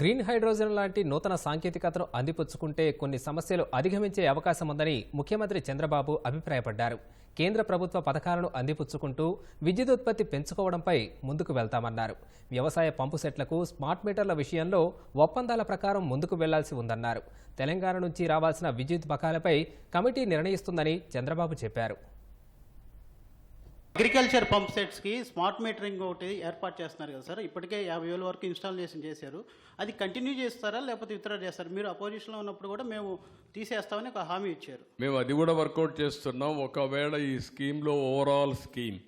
Green hydrogen లాంటి నూతన సాంకేతికతను అందిపుచ్చుకుంటే కొన్ని సమస్యలు అధిగమించే అవకాశం ఉందని ముఖ్యమంత్రి చంద్రబాబు అభిప్రాయపడ్డారు. కేంద్ర ప్రభుత్వ పథకాలను అందిపుచ్చుకుంటూ విద్యుత్ ఉత్పత్తి పెంచుకోవడంపై ముందుకు వెళ్తామన్నారు. వ్యవసాయ పంపు సెట్లకు స్మార్ట్ మీటర్ల విషయంలో ఒప్పందాల ప్రకారం ముందుకు వెళ్ళాల్సి ఉందన్నారు. తెలంగాణ నుంచి రావాల్సిన విద్యుత్ బకాలపై కమిటీ నిర్ణయిస్తుందని చంద్రబాబు చెప్పారు. అగ్రికల్చర్ పంప్ సెట్స్కి స్మార్ట్ మీటరింగ్ ఒకటి ఏర్పాటు చేస్తున్నారు కదా సార్. ఇప్పటికే యాభై వేల వరకు ఇన్స్టాలేషన్ చేశారు. అది కంటిన్యూ చేస్తారా లేకపోతే విత్డ్రా చేస్తారు? మీరు అపోజిషన్లో ఉన్నప్పుడు కూడా మేము తీసేస్తామని ఒక హామీ ఇచ్చారు. మేము అది కూడా వర్కౌట్ చేస్తున్నాం. ఒకవేళ ఈ స్కీమ్లో ఓవరాల్ స్కీమ్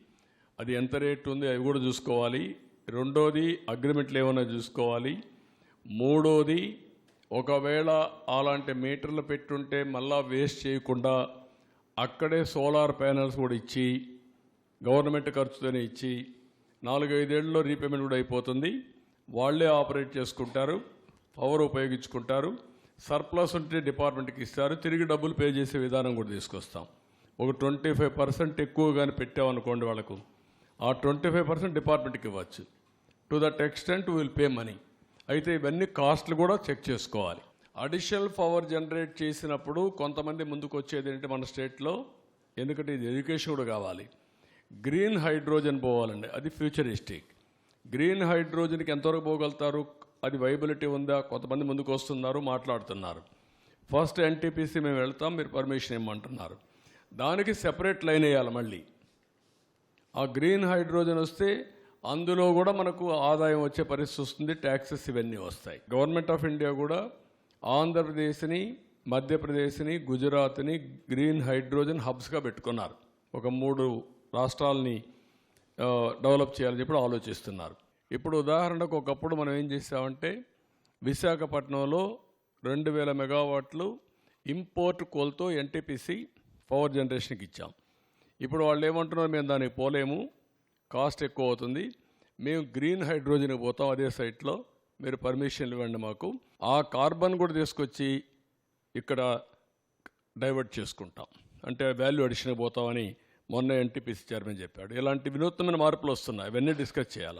అది ఎంత రేట్ ఉంది అది కూడా చూసుకోవాలి. రెండోది అగ్రిమెంట్లు ఏమైనా చూసుకోవాలి. మూడోది ఒకవేళ అలాంటి మీటర్లు పెట్టుంటే మళ్ళా వేస్ట్ చేయకుండా అక్కడే సోలార్ ప్యానల్స్ కూడా ఇచ్చి గవర్నమెంట్ ఖర్చుతోనే ఇచ్చి నాలుగైదేళ్ళలో రీపేమెంట్ కూడా అయిపోతుంది. వాళ్ళే ఆపరేట్ చేసుకుంటారు పవర్ ఉపయోగించుకుంటారు సర్ప్లస్ ఉంటే డిపార్ట్మెంట్కి ఇస్తారు తిరిగి డబ్బులు పే చేసే విధానం కూడా తీసుకొస్తాం. ఒక ట్వంటీ ఫైవ్ పర్సెంట్ ఎక్కువగానే పెట్టామనుకోండి వాళ్ళకు ఆ ట్వంటీ ఫైవ్ పర్సెంట్ డిపార్ట్మెంట్కి ఇవ్వచ్చు. To that extent will pay money. అయితే ఇవన్నీ కాస్ట్లు కూడా చెక్ చేసుకోవాలి. అడిషనల్ పవర్ జనరేట్ చేసినప్పుడు కొంతమంది ముందుకు వచ్చేది ఏంటంటే మన స్టేట్లో ఎందుకంటే ఇది ఎడ్యుకేషన్ కూడా కావాలి. గ్రీన్ హైడ్రోజన్ పోవాలండి. అది ఫ్యూచరిస్టిక్. గ్రీన్ హైడ్రోజన్కి ఎంతవరకు పోగలుగుతారు? అది వైబిలిటీ ఉందా? కొంతమంది ముందుకు వస్తున్నారు మాట్లాడుతున్నారు. ఫస్ట్ ఎన్టీపీసీ మేము వెళ్తాం మీరు పర్మిషన్ ఇవ్వమంటున్నారు దానికి సెపరేట్ లైన్ వేయాలి మళ్ళీ. ఆ గ్రీన్ హైడ్రోజన్ వస్తే అందులో కూడా మనకు ఆదాయం వచ్చే పరిస్థితి వస్తుంది ట్యాక్సెస్ ఇవన్నీ వస్తాయి. గవర్నమెంట్ ఆఫ్ ఇండియా కూడా ఆంధ్రప్రదేశ్ని మధ్యప్రదేశ్ని గుజరాత్ని గ్రీన్ హైడ్రోజన్ హబ్స్గా పెట్టుకున్నారు. ఒక మూడు రాష్ట్రాలని డెవలప్ చేయాలని చెప్పి ఆలోచిస్తున్నారు. ఇప్పుడు ఉదాహరణకు ఒకప్పుడు మనం ఏం చేసామంటే విశాఖపట్నంలో రెండు వేల మెగావాట్లు ఇంపోర్ట్ కోల్తో ఎన్టీపీసీ పవర్ జనరేషన్కి ఇచ్చాం. ఇప్పుడు వాళ్ళు ఏమంటున్నారు మేము దానికి పోలేము కాస్ట్ ఎక్కువ అవుతుంది మేము గ్రీన్ హైడ్రోజన్కి పోతాం అదే సైట్లో మీరు పర్మిషన్ ఇవ్వండి మాకు ఆ కార్బన్ కూడా తీసుకొచ్చి ఇక్కడ డైవర్ట్ చేసుకుంటాం. అంటే వాల్యూ అడిషన్ పోతామని మొన్న ఎన్టీపీసీ చైర్మన్ చెప్పాడు. ఇలాంటి వినూత్నమైన మార్పులు వస్తున్నాయి. అవన్నీ డిస్కస్ చేయాలి?